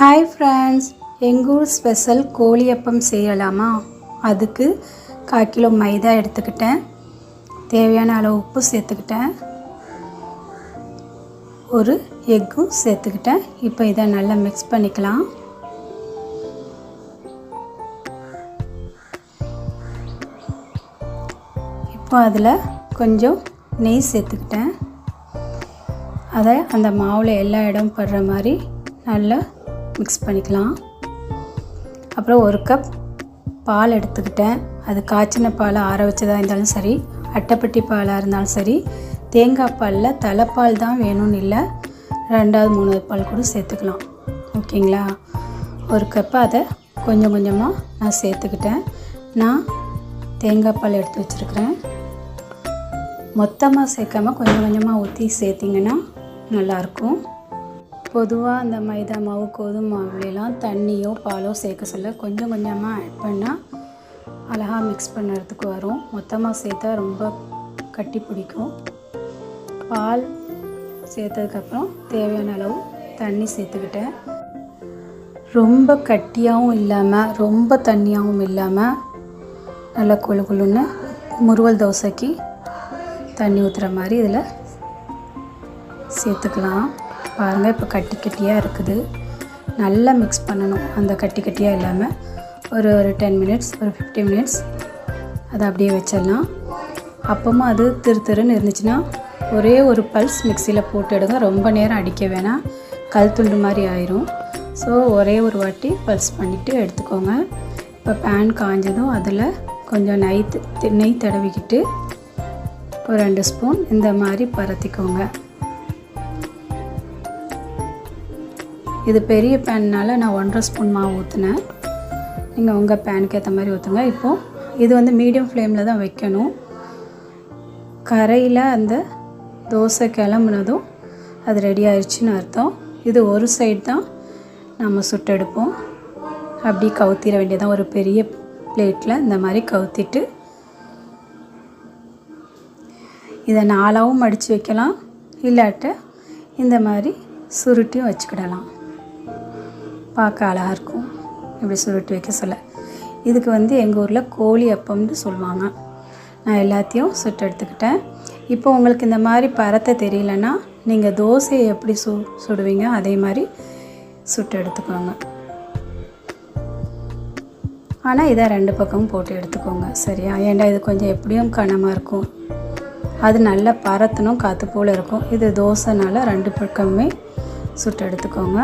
Hi friends எங்கூர் special கோழியப்பம் செய்யலாமா? அதுக்கு கால் கிலோ மைதா எடுத்துக்கிட்டேன். தேவையான அளவு உப்பு சேர்த்துக்கிட்டேன். ஒரு எக்கும் சேர்த்துக்கிட்டேன். இப்போ இதை நல்லா மிக்ஸ் பண்ணிக்கலாம். இப்போ அதில் கொஞ்சம் நெய் சேர்த்துக்கிட்டேன். அதை அந்த மாவில் எல்லா இடம் படுற மாதிரி நல்லா மிக்ஸ் பண்ணிக்கலாம். அப்புறம் ஒரு கப் பால் எடுத்துக்கிட்டேன். அது காய்ச்சின பால் ஆற வச்சதாக இருந்தாலும் சரி அட்டைப்பட்டி பாலாக இருந்தாலும் சரி தேங்காய் பாலில் தலைப்பால் தான் வேணும்னு இல்லை ரெண்டாவது மூணாவது பால் கூட சேர்த்துக்கலாம். ஓகேங்களா? ஒரு கப்பு அதை கொஞ்சம் கொஞ்சமாக நான் சேர்த்துக்கிட்டேன். நான் தேங்காய் பால் எடுத்து வச்சுருக்கிறேன். மொத்தமாக சேர்க்காம கொஞ்சம் கொஞ்சமாக ஊற்றி சேர்த்திங்கன்னா நல்லாயிருக்கும். பொதுவாக அந்த மைதா மாவு கோதுமை மாவுலாம் தண்ணியோ பாலோ சேர்க்க சொல்ல கொஞ்சம் கொஞ்சமாக ஆட் பண்ணால் அழகாக மிக்ஸ் பண்ணுறதுக்கு வரும். மொத்தமாக சேர்த்தா ரொம்ப கட்டி பிடிக்கும். பால் சேர்த்ததுக்கப்புறம் தேவையான அளவு தண்ணி சேர்த்துக்கிட்டேன். ரொம்ப கட்டியாகவும் இல்லாமல் ரொம்ப தண்ணியாகவும் இல்லாமல் நல்லா கொழு கொழுன்னு முறுவல் தோசைக்கு தண்ணி ஊற்றுற மாதிரி இதில் சேர்த்துக்கலாம். பாருங்கள் இப்போ கட்டி கட்டியாக இருக்குது. நல்லா மிக்ஸ் பண்ணணும். அந்த கட்டி கட்டியாக இல்லாமல் ஒரு ஒரு டென் மினிட்ஸ் ஒரு ஃபிஃப்டி மினிட்ஸ் அதை அப்படியே வச்சிடலாம். அப்பவும் அது திரு திருன்னு இருந்துச்சுன்னா ஒரே ஒரு பல்ஸ் மிக்சியில் போட்டு எடுங்க. ரொம்ப நேரம் அடிக்க வேணாம். கல் துண்டு மாதிரி ஆயிரும். ஸோ ஒரே ஒரு வாட்டி பல்ஸ் பண்ணிவிட்டு எடுத்துக்கோங்க. இப்போ பேன் காஞ்சதும் அதில் கொஞ்சம் நெய் நெய் தடவிக்கிட்டு ஒரு ரெண்டு ஸ்பூன் இந்த மாதிரி பரத்திக்கோங்க. இது பெரிய பேன்னால் நான் ஒன்றரை ஸ்பூன் மாவு ஊற்றினேன் நீங்கள் உங்கள் பேனுக்கு ஏற்ற மாதிரி ஊற்றுங்க இப்போது இது வந்து மீடியம் ஃப்ளேமில் தான் வைக்கணும். கரையில் அந்த தோசை கிளம்புனதும் அது ரெடி ஆயிடுச்சுன்னு அர்த்தம். இது ஒரு சைடு தான் நம்ம சுட்டெடுப்போம் அப்படி கவுத்திட வேண்டியதான் ஒரு பெரிய பிளேட்டில் இந்த மாதிரி கவுத்திட்டு இதை நாலாவும் மடித்து வைக்கலாம். இல்லாட்ட இந்த மாதிரி சுருட்டியும் வச்சுக்கிடலாம். பார்க்க அழகாக இருக்கும். இப்படி சுருட்டு வைக்க சொல்ல. இதுக்கு வந்து எங்கள் ஊரில் கோழி அப்பம்னு சொல்லுவாங்க. நான் எல்லாத்தையும் சுட்டு எடுத்துக்கிட்டேன். இப்போ உங்களுக்கு இந்த மாதிரி பரத்தை தெரியலன்னா நீங்கள் தோசையை எப்படி சு சுடுவீங்க அதே மாதிரி சுட்டு எடுத்துக்கோங்க. ஆனால் இதை ரெண்டு பக்கமும் போட்டு எடுத்துக்கோங்க. சரியா? ஏன்டா இது கொஞ்சம் எப்படியும் கனமாக இருக்கும். அது நல்லா பரத்தணும் காற்று போல் இருக்கும். இது தோசைனால ரெண்டு பக்கமுமே சுட்டு எடுத்துக்கோங்க.